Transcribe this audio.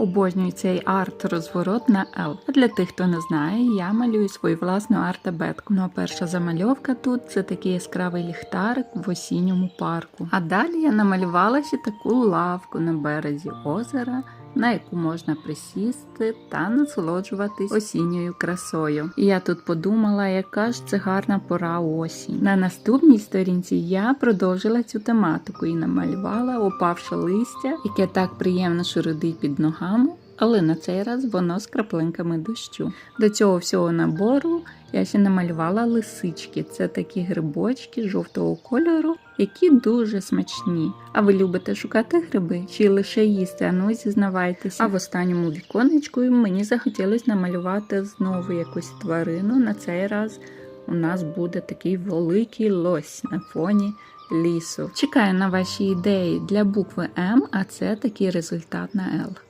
Обожнюю цей арт-розворот на L. А для тих, хто не знає, я малюю свою власну арт-абетку. Ну а перша замальовка тут це такий яскравий ліхтарик в осінньому парку. А далі я намалювала ще таку лавку на березі озера. На яку можна присісти та насолоджуватись осінньою красою. І я тут подумала, яка ж це гарна пора осінь. На наступній сторінці я продовжила цю тематику і намалювала опавше листя, яке так приємно шурудить під ногами. Але на цей раз воно з краплинками дощу. До цього всього набору я ще намалювала лисички. Це такі грибочки жовтого кольору, які дуже смачні. А ви любите шукати гриби чи лише їсти? А ну зізнавайтеся. А в останньому віконечку мені захотілося намалювати знову якусь тварину. На цей раз у нас буде такий великий лось на фоні лісу. Чекаю на ваші ідеї для букви М, а це такий результат на Л.